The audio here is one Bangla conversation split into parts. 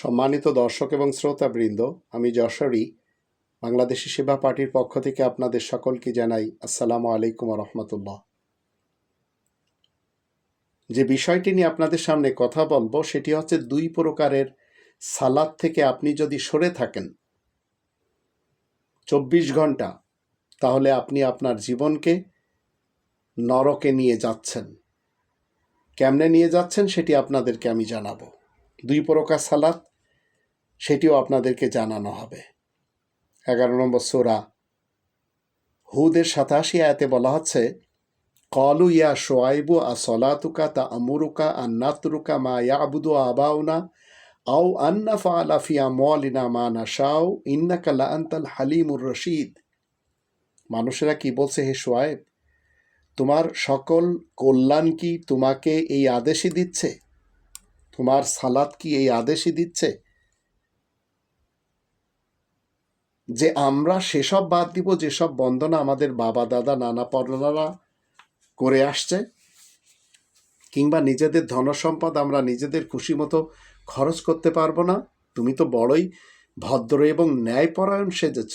সম্মানিত দর্শক এবং শ্রোতাবৃন্দ, আমি যশোরী, বাংলাদেশি সেবা পার্টির পক্ষ থেকে আপনাদের সকলকে জানাই আসসালামু আলাইকুম রহমতুল্লাহ যে বিষয়টি নিয়ে আপনাদের সামনে কথা বলব, সেটি হচ্ছে দুই প্রকারের সালাদ থেকে আপনি যদি সরে থাকেন চব্বিশ ঘণ্টা, তাহলে আপনি আপনার জীবনকে নরকে নিয়ে যাচ্ছেন। কেমনে নিয়ে যাচ্ছেন সেটি আপনাদেরকে আমি জানাব। দুই প্রকার সালাত, সেটিও আপনাদেরকে জানানো হবে। এগারো নম্বর সোরা হুদের সাতাশি আয়াতে বলা হচ্ছে, কলু ইয়া শোয়াইবু আ সলাতুকা তা আমুরুকা আ নাতরুকা মা ইয়াবুদু আবাউনা আও আন্না ফালা ফিয়া মলিনা মা নাশাও ইন্নাকা লা আনতাল হালিমুর রশিদ। মানুষেরা কি বলছে, হে শোয়েব তোমার সকল কল্যাণ কি তোমাকে এই আদেশই দিচ্ছে? তোমার সালাদ কি এই আদেশই দিচ্ছে? যে আমরা সেসব বাদ দিব, যেসব বন্দনা আমাদের বাবা, দাদা, নানা পরনারা করে আসছে, কিংবা নিজেদের ধনসম্পদ আমরা নিজেদের খুশি মতো খরচ করতে পারব না, তুমি তো বড়ই ভদ্র এবং ন্যায়পরায়ণ সেজেছ।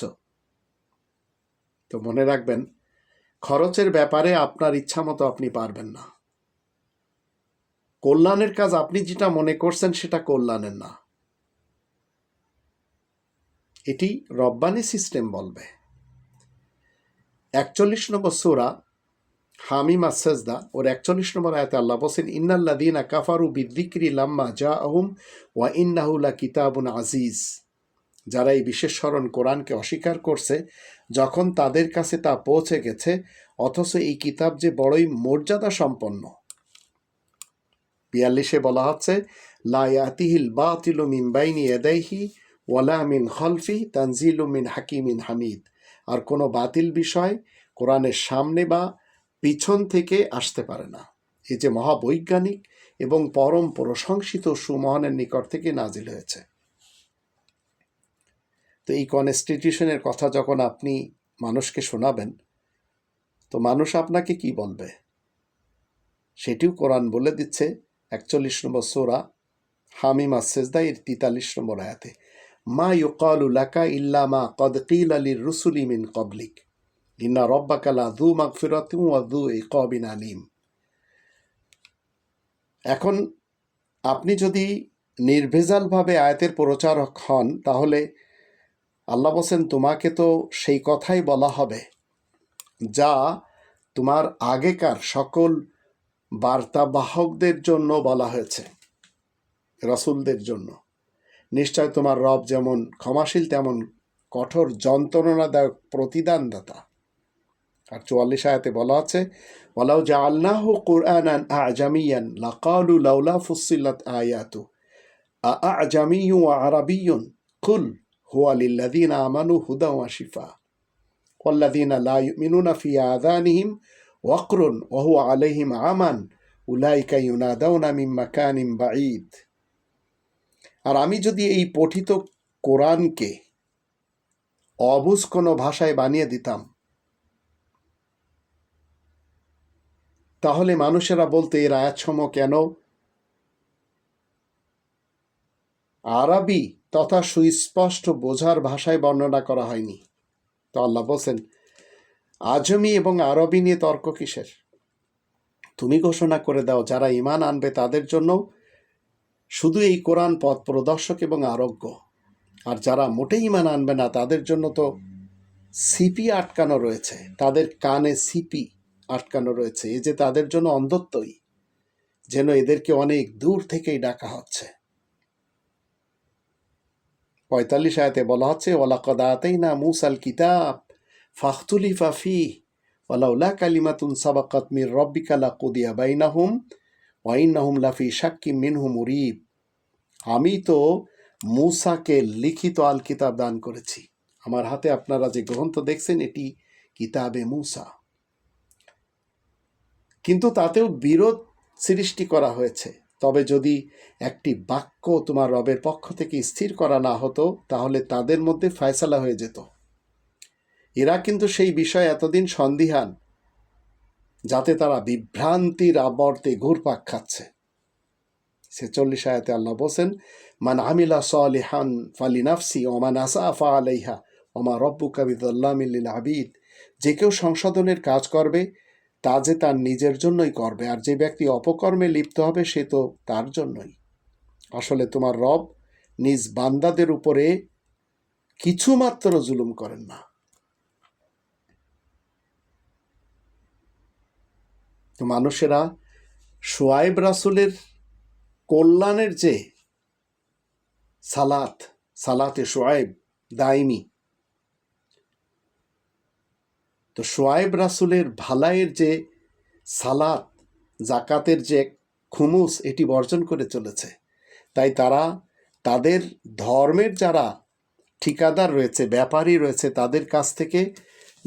তো মনে রাখবেন, খরচের ব্যাপারে আপনার ইচ্ছা মতো আপনি পারবেন না। কল্যাণের কাজ আপনি যেটা মনে করছেন সেটা কল্যাণের না। এটি রব্বানি সিস্টেম বলবে। একচল্লিশ নম্বর সুরা হামিম আসেজদা ওর একচল্লিশ নম্বর আয়তে আল্লাহ বসেন ইন্নাল্লাদিনা কাফারু বিদ্দিক্রি লাম্মা জা আহুম ওয়া ইন্নাহুল্লা কিতাবুন আজিজ যারা এই বিশেষ স্মরণ কোরআনকে অস্বীকার করছে, যখন তাদের কাছে তা পৌঁছে গেছে, অথচ এই কিতাব যে বড়ই মর্যাদা সম্পন্ন বিয়াল্লিশে বলা হচ্ছে লায়াতিহিল বাতিলু মিন বাইনি এদাইহি ওয়ালা মিন খলফি তানজিলু মিন হাকিমিন হামিদ। আর কোনো বাতিল বিষয় কোরআনের সামনে বা পিছন থেকে আসতে পারে না। এই যে মহাবৈজ্ঞানিক এবং পরম প্রশংসিত সুমহানের নিকট থেকে নাজিল হয়েছে। তো এই কনস্টিটিউশনের কথা যখন আপনি মানুষকে শোনাবেন, তো মানুষ আপনাকে কি বলবে? সেটিও কোরআন বলে দিচ্ছে একচল্লিশ নম্বর সোরা হামিমা সেজদা এর তেতাল্লিশ নম্বর আয়াতে, মা ইউকালু লাকা ইল্লা মা কদ কিল আলির রুসুলি মিন কবলিক ইন্না রব্বাকালা দু মাগফিরাতু ওয়া দু ইকাবিন আলিম। এখন আপনি যদি নির্ভেজালভাবে আয়াতের প্রচারক হন, তাহলে আল্লাহ বলছেন, তোমাকে তো সেই কথাই বলা হবে যা তোমার আগেকার সকল বার্তাবাহকদের জন্য বলা হয়েছে রসুলদের জন্য নিশ্চয় তোমার রব যেমন ক্ষমাশীল তেমন কঠোর যন্ত্রণাদায়ক প্রতিদানদাতা আর চুয়াল্লিশ আয়াতে বলা আছে ওয়ালাউ জা আল্লাহ কোরআনান আজামিয়ান লাকালু লাউলা ফুসিল্লাত আয়াতু আ আজামিয়ু আরাবিয়ুন কুল হুয়া লিল্লাযীনা আমানু হুদা ওয়া শিফা والذين لا يؤمنون في آذانهم আর আমি যদি এই পঠিত কোরআনকে অবুজ কোনো ভাষায় বানিয়ে দিতাম, তাহলে মানুষেরা বলতে, এর আয়াতসম কেন? আরবি তথা সুস্পষ্ট বোঝার ভাষায় বর্ণনা করা হয়নি। তো আল্লাহ বলছেন আজমি এবং আরবি নিয়ে তর্ক কিসের? তুমি ঘোষণা করে দাও, যারা ইমান আনবে তাদের জন্য শুধু এই কোরআন পথ প্রদর্শক এবং আরোগ্য। আর যারা মোটেই ইমান আনবে না, তাদের জন্য তো সিপি আটকানো রয়েছে। তাদের কানে সিপি আটকানো রয়েছে। এই যে তাদের জন্য অন্ধত্বই, যেন এদেরকে অনেক দূর থেকেই ডাকা হচ্ছে। পঁয়তাল্লিশ আয়তে বলা হচ্ছে ওলাকদাতেই না মুসাল কিতাব ফাখতুলি ফাফি ওলাউলা কালিমাতুন সাবাকাত মির রব্বিকালা কুদিয়া বাইনাহুম ওয়াইনাহুম লাফি শাক্কি মিনহু মুরিব। আমি তো মুসাকে লিখিত আল কিতাব দান করেছি। আমার হাতে আপনারা যে গ্রন্থ দেখছেন, এটি কিতাবে মুসা। কিন্তু তাতেও বিরোধ সৃষ্টি করা হয়েছে। তবে যদি একটি বাক্য তোমার রবের পক্ষ থেকে স্থির করা না হতো, তাহলে তাদের মধ্যে ফয়সালা হয়ে যেত। এরা কিন্তু সেই বিষয়ে এতদিন সন্দিহান, যাতে তারা বিভ্রান্তির আবর্তে ঘুরপাক খাচ্ছে। ছেচল্লিশ আয়াতে আল্লাহ বলছেন, মান আমিলা সালিহান ফালি নাফসি ওমান আসা আফা আলাইহা ওমা রব্বু কাবিদুল্লামিল্লিল আবিদ। যে কেউ সংশোধনের কাজ করবে, তা যে তার নিজের জন্যই করবে, আর যে ব্যক্তি অপকর্মে লিপ্ত হবে, সে তো তার জন্যই। আসলে তোমার রব নিজ বান্দাদের উপরে কিছুমাত্র জুলুম করেন না। তো মানুষেরা সোয়াইব রাসুলের কল্যাণের যে সালাত, সালাতে সোয়াইব দাইমি তো সোয়াইব রাসুলের ভালাইয়ের যে সালাত জাকাতের যে খুমুস এটি বর্জন করে চলেছে। তাই তারা তাদের ধর্মের যারা ঠিকাদার রয়েছে, ব্যাপারী রয়েছে, তাদের কাছ থেকে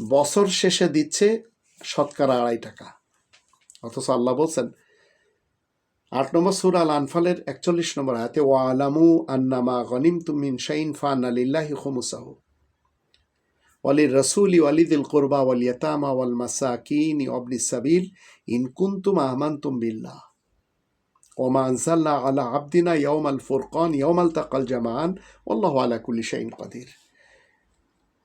বছর শেষে দিচ্ছে শতকরা আড়াই টাকা। অথচ আল্লাহ বলছেন, আট নম্বর সুর আল আনফালের একচল্লিশ নম্বর আয়াতে ওয়া আলামু আন্নামা গনিম তুমিন শাইন ফান আলিল্লাহি খুমুসাহু ওয়ালি রসুলি ওয়ালিদিল কোরবা ওয়াল ইয়াতামা ওয়াল মাসাকিন অবনি সাবিল ইন কুন্তুম আমান্তুম বিল্লাহ। ওমা আনসাল্লাহ আলা ইয়ৌম আল ফুরকন ইয়ৌম আল তাকাল জামান আলা শাইন কাদির।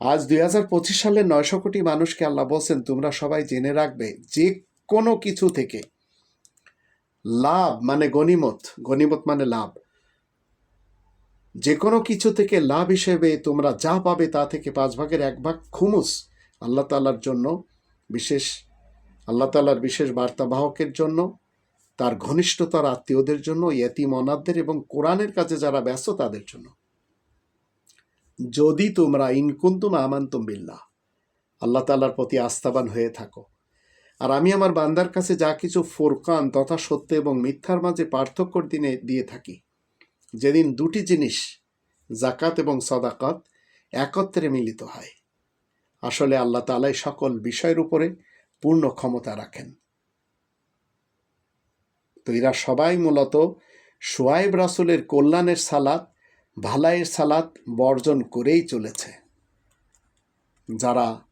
আজ দুই হাজার পঁচিশ সালের নয়শো কোটি মানুষকে আল্লাহ বলছেন, তোমরা সবাই জেনে রাখবে, যে কোনো কিছু থেকে। লাভ মানে গনিমত গনিমত মানে লাভ। যে কোনো কিছু থেকে লাভ হিসেবে তোমরা যা পাবে তা থেকে পাঁচ ভাগের এক ভাগ খুমুস আল্লাহ তালার জন্য। বিশেষ আল্লাহ তালার বিশেষ বার্তাবাহকের জন্য, তার ঘনিষ্ঠতার আত্মীয়দের জন্য, ইয়তিম অনাথদের এবং কোরআনের কাছে যারা ব্যস্ত তাদের জন্য। যদি তোমরা ইনকুন্তুম আমান্তুম বিল্লাহ, আল্লাহ তালার প্রতি আস্থাবান হয়ে থাকো। আর আমি আমার বান্দার কাছে যা কিছু ফোরকান তথা সত্য এবং মিথ্যার মাঝে পার্থক্যর দিনে দিয়ে থাকি। যেদিন দুটি জিনিস জাকাত এবং সদাকাত, একত্রে মিলিত হয়। আসলে আল্লাহ তালাই সকল বিষয়ের উপরে পূর্ণ ক্ষমতা রাখেন। তো এরা সবাই মূলত সোয়াইব রাসুলের কল্যাণের সালাত, ভালাইয়ের সালাত বর্জন করেই চলেছে। যারা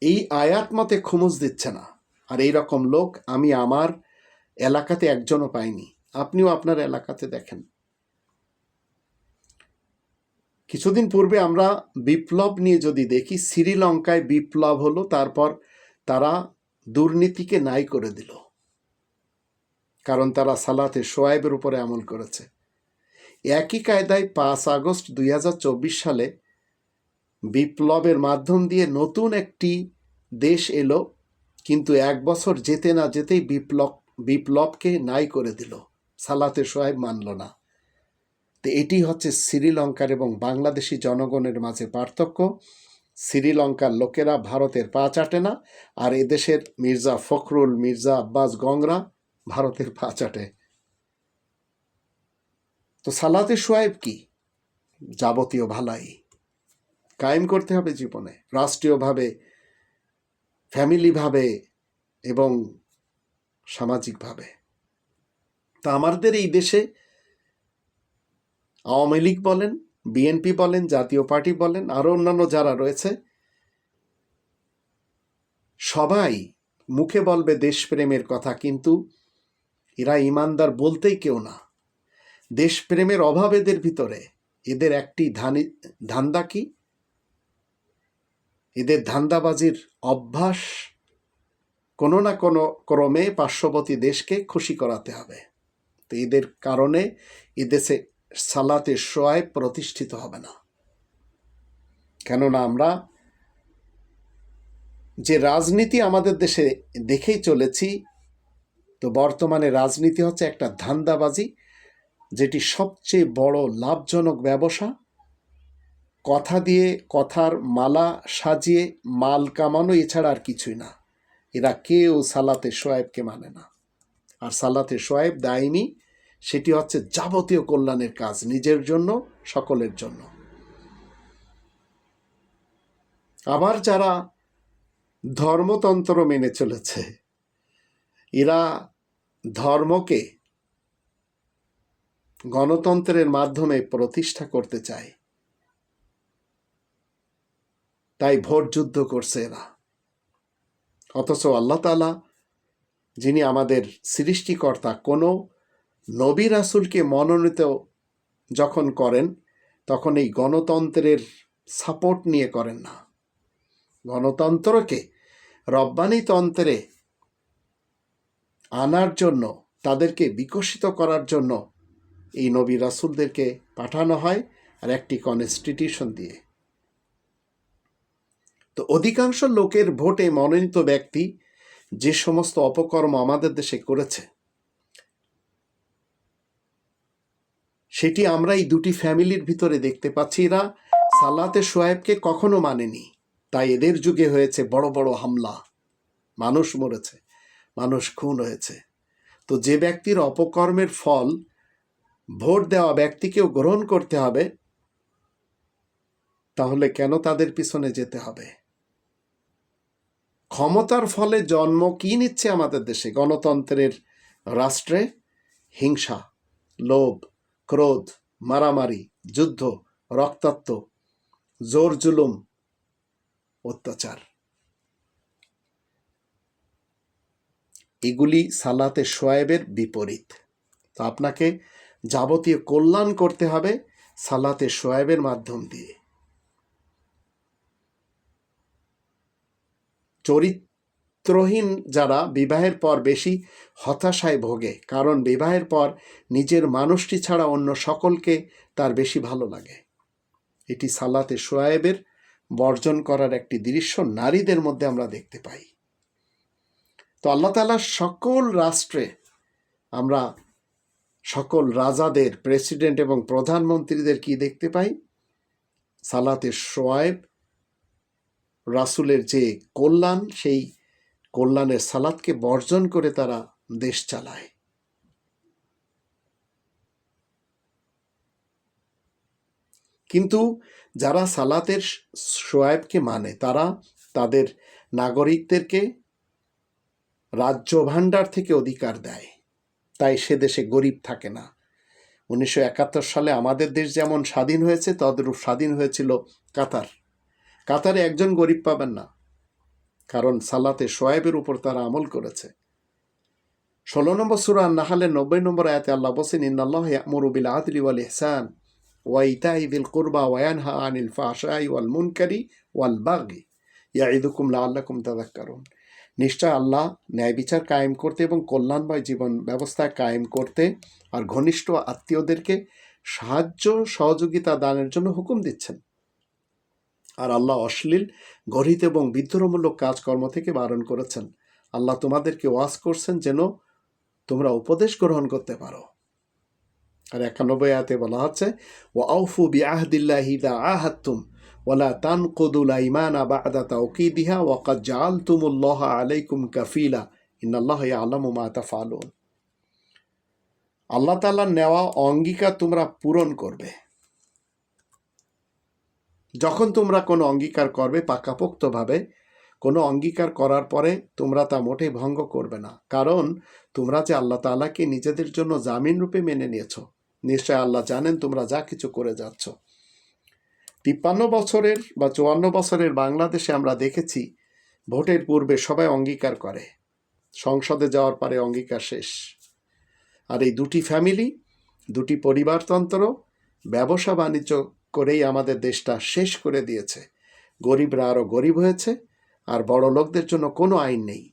এই আয়াত মতে খুমুজ দিচ্ছে না। আর এই রকম লোক আমি আমার এলাকাতে একজনও পাইনি। আপনিও আপনার এলাকাতে দেখেন। কিছুদিন পূর্বে আমরা বিপ্লব নিয়ে যদি দেখি, শ্রীলঙ্কায় বিপ্লব হলো, তারপর তারা দুর্নীতিকে নাই করে দিল। কারণ তারা সালাতে সোয়াইবের উপরে আমল করেছে। একই কায়দায় পাঁচ আগস্ট দুই হাজার চব্বিশ সালে বিপ্লবের মাধ্যম দিয়ে নতুন একটি দেশ এলো, কিন্তু এক বছর যেতে না যেতেই বিপ্লব, বিপ্লবকে নাই করে দিল। সালাতে সোয়াইব মানল না। তো এটি হচ্ছে শ্রীলঙ্কার এবং বাংলাদেশি জনগণের মাঝে পার্থক্য। শ্রীলঙ্কার লোকেরা ভারতের পা চাটে না, আর এদেশের মির্জা ফখরুল, মির্জা আব্বাস গংরা ভারতের পা চাটে। তো সালাতে সোয়াইব কি? যাবতীয় ভালাই। কায়েম করতে হবে জীবনে, রাষ্ট্রীয়ভাবে ফ্যামিলিভাবে এবং সামাজিকভাবে। তা আমাদের এই দেশে আওয়ামী লীগ বলেন বিএনপি বলেন, জাতীয় পার্টি বলেন, আরও অন্যান্য যারা রয়েছে, সবাই মুখে বলবে দেশপ্রেমের কথা, কিন্তু এরা ইমানদার বলতেই কেউ না। দেশপ্রেমের অভাব এদের ভিতরে। এদের একটি ধানি, ধান্দা কি? এদের ধান্দাবাজির অভ্যাস কোনো না কোনো ক্রমে পার্শ্ববর্তী দেশকে খুশি করাতে হবে। তো এদের কারণে এদেশে সালাতে সোয়াই প্রতিষ্ঠিত হবে না। কেননা আমরা যে রাজনীতি আমাদের দেশে দেখেই চলেছি, তো বর্তমানে রাজনীতি হচ্ছে একটা ধান্দাবাজি, যেটি সবচেয়ে বড় লাভজনক ব্যবসা। কথা দিয়ে, কথার মালা সাজিয়ে, মাল কামানো এছাড়া আর কিছুই না। এরা কেউ সালাতে সোয়েবকে মানে না। আর সালাতে সোয়েব দায়নি, সেটি হচ্ছে যাবতীয় কল্যাণের কাজ নিজের জন্য, সকলের জন্য। আবার যারা ধর্মতন্ত্র মেনে চলেছে, এরা ধর্মকে গণতন্ত্রের মাধ্যমে প্রতিষ্ঠা করতে চায়। তাই ভোট যুদ্ধ করছে এরা। অথচ আল্লাহ তালা যিনি আমাদের সৃষ্টিকর্তা, কোনো নবী রাসুলকে মনোনীত যখন করেন, তখন এই গণতন্ত্রের সাপোর্ট নিয়ে করেন না। গণতন্ত্রকে রব্বানি তন্ত্রে আনার জন্য, তাদেরকে বিকশিত করার জন্য এই নবী রাসুলদেরকে পাঠানো হয় আর একটি কনস্টিটিউশন দিয়ে। তো অধিকাংশ লোকের ভোটে মনোনীত ব্যক্তি যে সমস্ত অপকর্ম আমাদের দেশে করেছে, সেটি আমরা এই দুটি ফ্যামিলির ভিতরে দেখতে পাচ্ছি। এরা সালাতে সোয়েবকে কখনো মানেনি, তাই এদের যুগে হয়েছে বড় বড় হামলা। মানুষ মরেছে, মানুষ খুন হয়েছে। তো যে ব্যক্তির অপকর্মের ফল ভোট দেওয়া ব্যক্তিকেও গ্রহণ করতে হবে, তাহলে কেন তাদের পিছনে যেতে হবে? ক্ষমতার ফলে জন্ম কি নিচ্ছে আমাদের দেশে? গণতন্ত্রের রাষ্ট্রে হিংসা, লোভ, ক্রোধ, মারামারি, যুদ্ধ, রক্তাক্ত, জোর জুলুম, অত্যাচার। এগুলি সালাতে সোয়েবের বিপরীত। তো আপনাকে যাবতীয় কল্যাণ করতে হবে সালাতে সোয়েবের মাধ্যম দিয়ে। চরিত্রহীন যারা বিবাহের পর বেশি হতাশায় ভোগে, কারণ বিবাহের পর নিজের মানুষটি ছাড়া অন্য সকলকে তার বেশি ভালো লাগে। এটি সালাতে সোয়েবের বর্জন করার একটি দৃশ্য নারীদের মধ্যে আমরা দেখতে পাই। তো আল্লাহ তালা সকল রাষ্ট্রে আমরা সকল রাজাদের, প্রেসিডেন্ট এবং প্রধানমন্ত্রীদের কি দেখতে পাই? সালাতে সোয়েব রাসুলের যে কল্যাণ, সেই কল্যাণের সালাদকে বর্জন করে তারা দেশ চালায়। কিন্তু যারা সালাতের সোয়েবকে মানে তারা তাদের নাগরিকদেরকে রাজ্য ভাণ্ডার থেকে অধিকার দেয়। তাই সে দেশে গরিব থাকে না। উনিশশো একাত্তর সালে আমাদের দেশ যেমন স্বাধীন হয়েছে, তদরূপ স্বাধীন হয়েছিল কাতার। কাতারে একজন গরিব পাবেন না, কারণ সালাতে সোয়েবের উপর তারা আমল করেছে। ষোলো নম্বর সুরা নাহালের নব্বই নম্বর আয়াতে আল্লাহ বসেন ইন্নাল্লাহ ইয়ামুরু বিল আদলি ওয়াল ইহসান ওয়াইতাই বিল কুরবা ওয়ানহা আনিল ফাহশাই ওয়াল মুনকারি ওয়াল বাগি। ইয়াইদুকুম লাআল্লাকুম তাযাক্কারুন। নিশ্চয় আল্লাহ ন্যায় বিচার কায়েম করতে এবং কল্যাণময় জীবন ব্যবস্থা কায়েম করতে আর ঘনিষ্ঠ আত্মীয়দেরকে সাহায্য সহযোগিতা দানের জন্য হুকুম দিচ্ছেন। আর আল্লাহ অশ্লীল গরিত এবং বিদ্রোহমূলক কাজকর্ম থেকে বারণ করেছেন। আল্লাহ তোমাদেরকে ওয়াজ করছেন যেন তোমরা উপদেশ গ্রহণ করতে পারো। আর একানব্বই আয়াতে বলা হচ্ছে ও আউফু বি আহদিল্লাহি দা আহাত্তুম ওয়ালা তানকুদুল আইমানা বাদা তাওকিদিহা ওয়াকাদ জাআলতুমুল্লাহ আলাইকুম কাফিলা, ইন্নাল্লাহ ইয়ালামু মা তাফআলুন। আল্লাহ তাআলার নেওয়া অঙ্গীকার তোমরা পূরণ করবে। যখন তোমরা কোনো অঙ্গীকার করবে পাকাপোক্তভাবে, কোনো অঙ্গীকার করার পরে তোমরা তা মোটেই ভঙ্গ করবে না। কারণ তোমরা যে আল্লাহ তাআলাকে নিজেদের জন্য জামিন রূপে মেনে নিয়েছো, নিশ্চয় আল্লাহ জানেন তোমরা যা কিছু করে যাচ্ছ। তিপ্পান্ন বছরের বা চুয়ান্ন বছরের বাংলাদেশে আমরা দেখেছি, ভোটের পূর্বে সবাই অঙ্গীকার করে, সংসদে যাওয়ার পরে অঙ্গীকার শেষ। আর এই দুটি ফ্যামিলি, দুটি পরিবারতন্ত্র ব্যবসা বাণিজ্য করেই আমাদের দেশটা শেষ করে দিয়েছে। গরিবরা আরও গরিব হয়েছে, আর বড় লোকদের জন্য কোনো আইন নেই।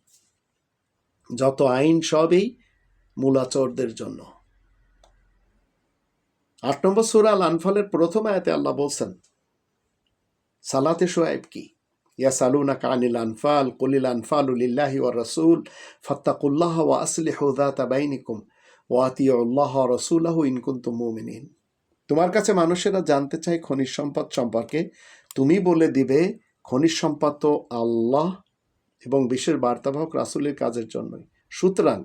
যত আইন সবই মূলাচরদের জন্য। আট নম্বর সুরাল আনফালের প্রথম আয়াতে আল্লাহ বলছেন, সালাতে সোয়াইব কি? ইয়া সালুনা কানিল আনফাল, কুলিল আনফাল উলিল্লাহি ওয়া রসুল, ফাত্তাকুল্লাহ ওয়া আসলিহু যাতা বাইনিকুম, ওয়া আতিউল্লাহ ওয়া রাসূলাহু ইন কুনতুম মুমিনিন। তোমার কাছে মানুষেরা জানতে চায় খনিজ সম্পদ সম্পর্কে। তুমি বলে দিবে, খনিজ সম্পদ তো আল্লাহ এবং বিশ্বের বার্তাবাহক রাসূলের কাজের জন্যই। সুতরাং,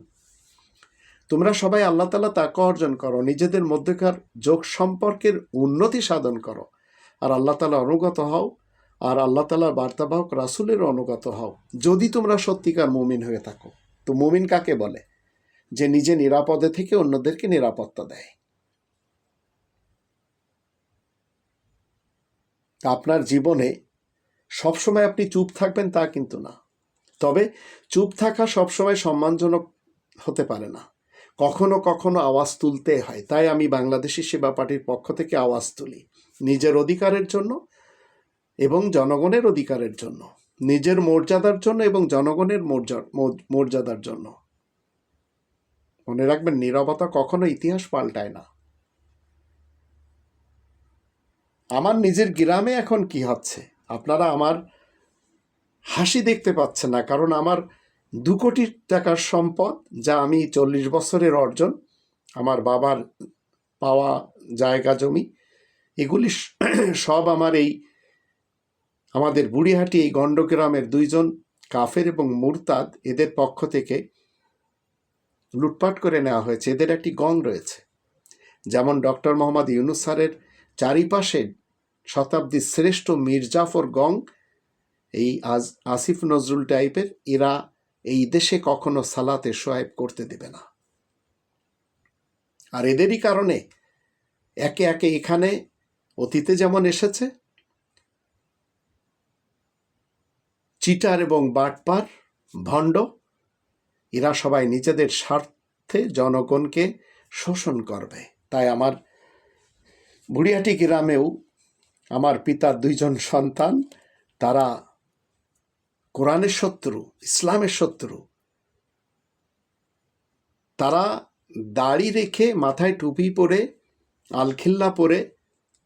তোমরা সবাই আল্লাহ তালা তাকে অর্জন করো, নিজেদের মধ্যেকার যোগ সম্পর্কের উন্নতি সাধন করো। আর আল্লাহ তালা অনুগত হও, আর আল্লাহ তালার বার্তাবাহক রাসুলের অনুগত হও। যদি তোমরা সত্যিকার মুমিন হয়ে থাকো, তো মুমিন কাকে বলে? যে নিজে নিরাপদে থেকে অন্যদেরকে নিরাপত্তা দেয়। আপনার জীবনে সবসময় আপনি চুপ থাকবেন তা কিন্তু না। তবে চুপ থাকা সবসময় সম্মানজনক হতে পারে না। কখনো কখনো আওয়াজ তুলতে হয়, তাই আমি বাংলাদেশি সেবা পার্টির পক্ষ থেকে আওয়াজ তুলি। নিজের অধিকারের জন্য এবং জনগণের অধিকারের জন্য। নিজের মর্যাদার জন্য এবং জনগণের মর্যা- মর্য- মর্যাদার জন্য। মনে রাখবেন, নীরবতা কখনো ইতিহাস পাল্টায় না। আমার নিজের গ্রামে এখন কি হচ্ছে? আপনারা আমার হাসি দেখতে পাচ্ছেন না, কারণ আমার দু কোটি টাকার সম্পদ যা আমি চল্লিশ বছরের অর্জন, আমার বাবার পাওয়া জায়গা জমি, এগুলি সব আমার এই, আমাদের বুড়িহাটি এই গণ্ডগ্রামের দুইজন কাফের এবং মুরতাদ, এদের পক্ষ থেকে লুটপাট করে নেওয়া হয়েছে। এদের একটি গং রয়েছে, যেমন ডক্টর মোহাম্মদ ইউনুস স্যারের চারিপাশে শতাব্দীর শ্রেষ্ঠ মির্জাফর গং, এই আজ আসিফ নজরুল টাইপের, এরা এই দেশে কখনো সালাতে সোয়াইব করতে দেবে না। আর এদেরই কারণে একে একে এখানে অতীতে যেমন এসেছে, চিটার এবং বাটপার, ভণ্ড, এরা সবাই নিজেদের স্বার্থে জনগণকে শোষণ করবে। তাই আমার বুড়িয়াটি গ্রামেও আমার পিতার দুইজন সন্তান, তারা কোরআনের শত্রু, ইসলামের শত্রু। তারা দাড়ি রেখে মাথায় টুপি পরে, আলখিল্লা পরে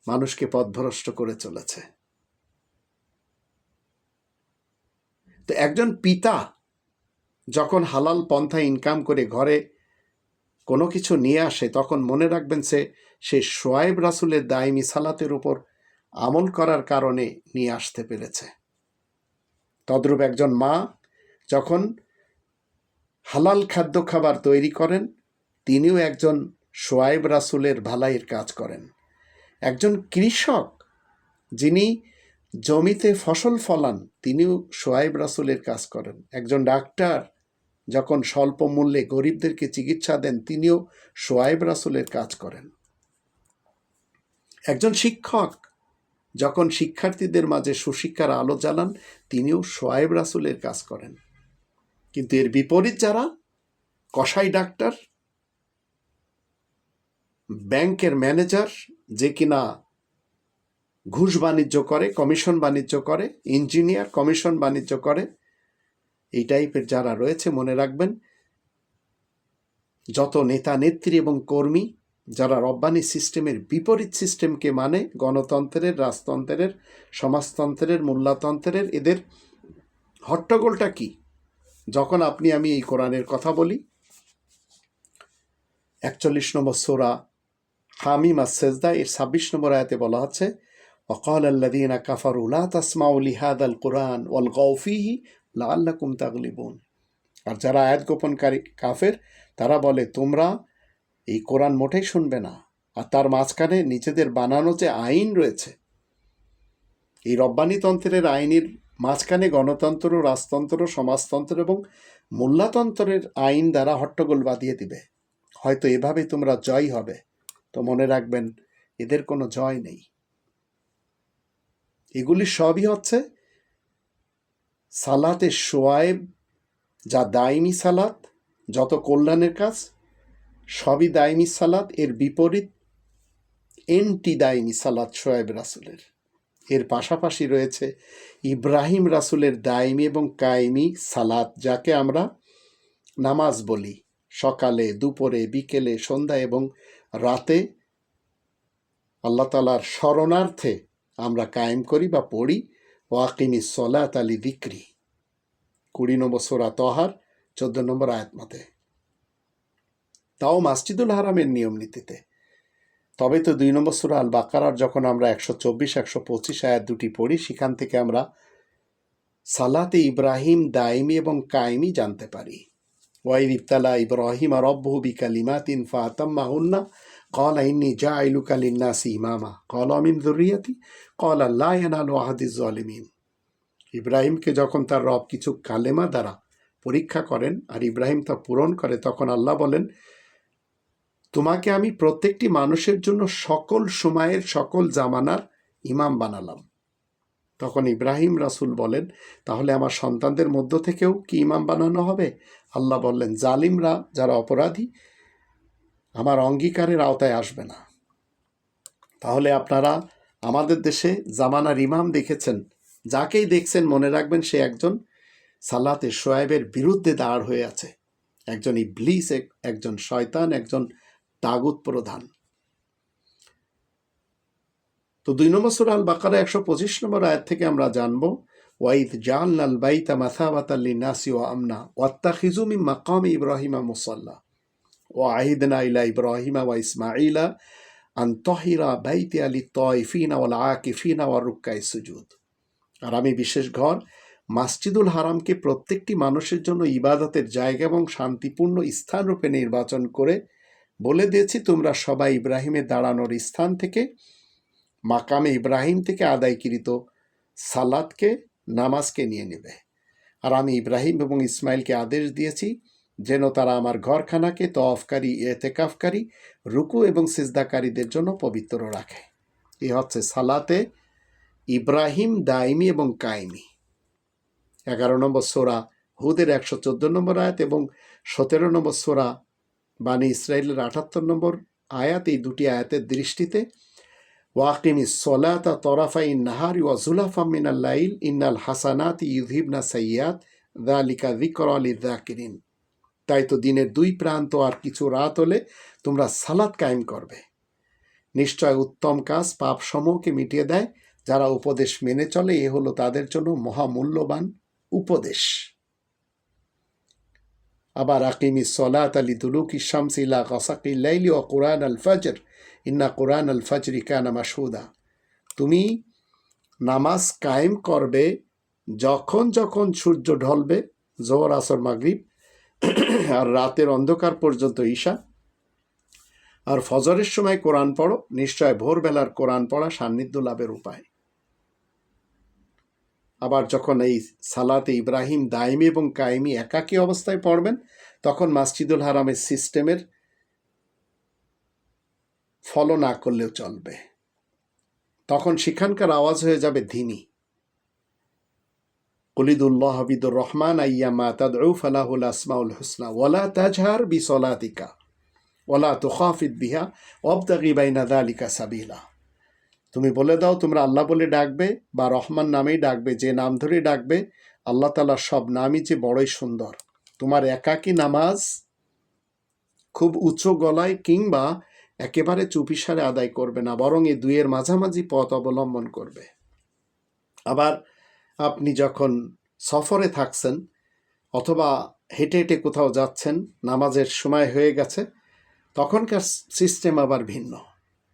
মানুষকে পথভ্রষ্ট করে চলেছে। তো একজন পিতা যখন হালাল পন্থা ইনকাম করে ঘরে কোনো কিছু নিয়ে আসে, তখন মনে রাখবেন সে সে সোয়াইব রাসুলের দায়মি সালাতের উপর আমল করার কারণে নিয়ে আসতে পেরেছে। তদ্রূপ একজন মা যখন হালাল খাদ্য খাবার তৈরি করেন, তিনিও একজন সোয়াইব রাসুলের ভালাইয়ের কাজ করেন। একজন কৃষক যিনি জমিতে ফসল ফলান, তিনিও সোয়াইব রাসুলের কাজ করেন। একজন ডাক্তার যখন স্বল্প মূল্যে গরিবদেরকে চিকিৎসা দেন, তিনিও সোয়াইব রাসুলের কাজ করেন। একজন শিক্ষক। যখন শিক্ষার্থীদের মাঝে সুশিক্ষার আলো জ্বালান, তিনিও সোয়াইব রাসুলের কাজ করেন। কিন্তু এর বিপরীত যারা? কসাই ডাক্তার, ব্যাংকের ম্যানেজার, যে কিনা ঘুষ বাণিজ্য করে, কমিশন বাণিজ্য করে, ইঞ্জিনিয়ার, কমিশন বাণিজ্য করে, এই টাইপের যারা রয়েছে, মনে রাখবেন, যত নেতা নেত্রী এবং কর্মী যারা রব্বানি সিস্টেমের বিপরীত সিস্টেমকে মানে গণতন্ত্রের, রাজতন্ত্রের, সমাজতন্ত্রের, মূল্যাতন্ত্রের, এদের হট্টগোলটা কি? যখন আপনি আমি এই কোরআনের কথা বলি, একচল্লিশ নম্বর সোরা হামিম আসেজদা এর ছাব্বিশ নম্বর আয়াতে বলা হচ্ছে অকল আল্লাদিনা কাফার উলা তাসমা ইহাদ আল কোরআন ওয়াল গৌফিহি লা আল্লাহ কুমতাগলিবন আর যারা আয়াত গোপনকারী কাফের, তারা বলে, তোমরা এই কোরআন মোটেই শুনবে না। আর তার মাঝখানে নিজেদের বানানো যে আইন রয়েছে, এই রব্বানিতন্ত্রের আইনের মাঝখানে গণতন্ত্র, রাজতন্ত্র, সমাজতন্ত্র এবং মোল্লাতন্ত্রের আইন দ্বারা হট্টগোল বাঁধিয়ে দিবে। হয়তো এভাবেই তোমরা জয় হবে। তো মনে রাখবেন, এদের কোনো জয় নেই। এগুলি সবই হচ্ছে সালাতে সোয়াইব যা দাইমি সালাত, যত কল্যাণের কাজ সবই দাইমি সালাত, এর বিপরীত এন্টি দাইমি সালাত সোয়াইব রাসুলের। এর পাশাপাশি রয়েছে ইব্রাহিম রাসুলের দাইমি এবং কায়েমি সালাত, যাকে আমরা নামাজ বলি। সকালে, দুপুরে, বিকেলে, সন্ধ্যা এবং রাতে আল্লাহ তালার স্মরণার্থে আমরা কায়েম করি বা পড়ি ওয়াকিমি সলাত আলী বিক্রি কুড়ি নম্বর সোরা তহার, চোদ্দ নম্বর আয়াত মতে। তাও মাসজিদুল হারামের নিয়ম নীতিতে তবে তো দুই নম্বর সুরা আল বাকারার যখন আমরা একশো চব্বিশ একশো পঁচিশ আয়াত দুটি পড়ি সেখান থেকে আমরা সালাতে ইব্রাহিম দাইমি এবং কায়েমি জানতে পারি ওয়াইদ ইবতালা ইব্রাহিম আর রব্বহু বিকালিমাতিন ফাতাম্মাহুন্না قال إني جاعلك للناس إماما قال من ذريتي قال لا ينال عهد الظالمين ইব্রাহিমকে যখন তার রব কিছু কালেমা দ্বারা পরীক্ষা করেন আর ইব্রাহিম তা পূরণ করে তখন আল্লাহ বলেন তোমাকে আমি প্রত্যেকটি মানুষের জন্য সকল সময়ের সকল জামানার ইমাম বানালাম। তখন ইব্রাহিম রাসূল বলেন, তাহলে আমার সন্তানদের মধ্য থেকেও কি ইমাম বানানো হবে? আল্লাহ বললেন, জালিমরা যারা অপরাধী, আমার অঙ্গীকারের আওতায় আসবে না। তাহলে আপনারা আমাদের দেশে জামানার ইমাম দেখেছেন। যাকেই দেখছেন, মনে রাখবেন সে একজন সালাতে শোয়েবের বিরুদ্ধে দাঁড় হয়ে আছে। একজন ইবলিস, এক- একজন শয়তান, একজন তাগুত প্রধান। তো দুই নম্বর সুরা আল বাকারা একশো পঁচিশ নম্বর আয়াত থেকে আমরা জানব, ওয়াইদ জাল আল বাইতা মাথাবাতাল্লি নাসি ও আমনা ওয়াত্তা খিজুমি মাকাম ইব্রাহিমা মুসাল্লা। ও আহিদনা ইলা ইব্রাহিমা ওয়া ইসমাইলা আন তহিরা বাইতি আলি তয়ফিনা ওয়াল আকিফিনা ওয়া রুক্কাই সুজুদ। আর আমি বিশেষ ঘর, মাসজিদুল হারামকে প্রত্যেকটি মানুষের জন্য ইবাদতের জায়গা এবং শান্তিপূর্ণ স্থান রূপে নির্বাচন করে বলে দিয়েছি, তোমরা সবাই ইব্রাহিমের দাঁড়ানোর স্থান থেকে, মাকামে ইব্রাহিম থেকে আদায়কৃত সালাদকে নামাজকে নিয়ে নেবে। আর আমি ইব্রাহিম এবং ইসমাইলকে আদেশ দিয়েছি যেন তারা আমার ঘরখানাকে তফকারী এতেকাফকারী, রুকু এবং সিজদাকারীদের জন্য পবিত্র রাখে। এ হচ্ছে সালাতে ইব্রাহিম দাইমি এবং কায়েমি। এগারো নম্বর সোরা হুদের একশো চোদ্দ নম্বর আয়াত এবং সতেরো নম্বর সোরা বানি ইসরায়েলের আটাত্তর নম্বর আয়াত, এই দুটি আয়াতের দৃষ্টিতে, ওয়াকিমি সলাতা তরাফাই নাহার ওয়া জুলাফা মিনাল লাইল, ইন্নাল হাসানাত ইউহিবনা সাইয়াত দালিকা যিকর আলী দাকিরিন তাই তো দিনের দুই প্রান্ত আর কিছু রাত হলে তোমরা সালাত কায়েম করবে। নিশ্চয় উত্তম কাজ পাপ সমূহকে মিটিয়ে দেয়, যারা উপদেশ মেনে চলে, এ হলো তাদের জন্য মহামূল্যবান উপদেশ। আবার আকিমি সলাত আলী দুলুক ইসামস ইলা কসাকি লাইলি ও কোরআন আল ফজর। ইন্না কোরআন আল ফজরি কানা মাসুদা তুমি নামাজ কায়েম করবে যখন যখন সূর্য ঢলবে, জোহর, আসর, মাগরিব আর রাতের অন্ধকার পর্যন্ত ঈশা। আর ফজরের সময় কোরআন পড়ো। নিশ্চয় ভোরবেলার কোরআন পড়া সান্নিধ্য লাভের উপায়। আবার যখন এই সালাতে ইব্রাহিম দাইমি এবং কায়েমি একাকী অবস্থায় পড়বেন, তখন মাসজিদুল হারামের সিস্টেমের ফলো না করলেও চলবে। তখন সেখানকার আওয়াজ হয়ে যাবে ধিনী। কুলিদুল্লাহ হাবিদুর রহমান আইয়ামা তাদউ ফালাহুল আসমাউল হুসনা, ওয়ালা তাজহার বিসলাতিকা ওয়ালা তুখাফিদ বিহা অবদাগি বাইনা দালিকা সাবিলা। তুমি বলে দাও, তোমরা আল্লাহ বলে ডাকবে বা রহমান নামেই ডাকবে, যে নাম ধরে ডাকবে, আল্লাহ তালার সব নামই যে বড়ই সুন্দর। তোমার একাকী নামাজ খুব উচ্চ গলায় কিংবা একেবারে চুপিসারে আদায় করবে না, বরং এই দুইয়ের মাঝামাঝি পথ অবলম্বন করবে। আবার আপনি যখন সফরে থাকছেন অথবা হেঁটে হেঁটে কোথাও যাচ্ছেন, নামাজের সময় হয়ে গেছে, তখনকার সিস্টেম আবার ভিন্ন।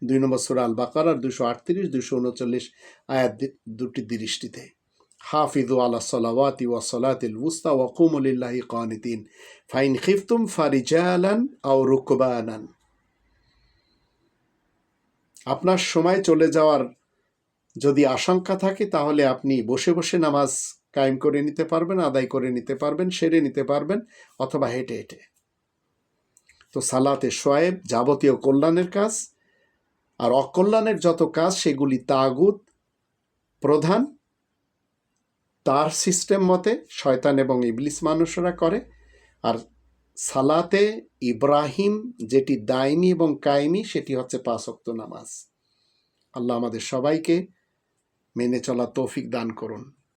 দুই নম্বর সুরা আল বাকারার দুশো আটত্রিশ দুশো উনচল্লিশ আয়াত দুটি দৃষ্টিতে। হাফিদু আলা সলাওয়াতি ওয়া সলাতিল উস্তা ওয়া কুমুলিল্লাহি কানিতিন ফাইন খিফতুম ফারিজালান আও রুকবানান। আপনার সময় চলে যাওয়ার যদি আশঙ্কা থাকে, তাহলে আপনি বসে বসে নামাজ কায়েম করে নিতে পারবেন, আদায় করে নিতে পারবেন, সেরে নিতে পারবেন, অথবা হেঁটে হেঁটে। তো সালাতে সোয়েব যাবতীয় কল্যাণের কাজ আর অকল্যাণের যত কাজ, সেগুলি তাগুত প্রধান। তার সিস্টেম মতে শয়তান এবং ইবলিস মানুষরা করে। আর সালাতে ইব্রাহিম যেটি দায়নি এবং কায়েমি, সেটি হচ্ছে পাঁচক্ত নামাজ। আল্লাহ আমাদের সবাইকে মেনে চলা তৌফিক দান করুন।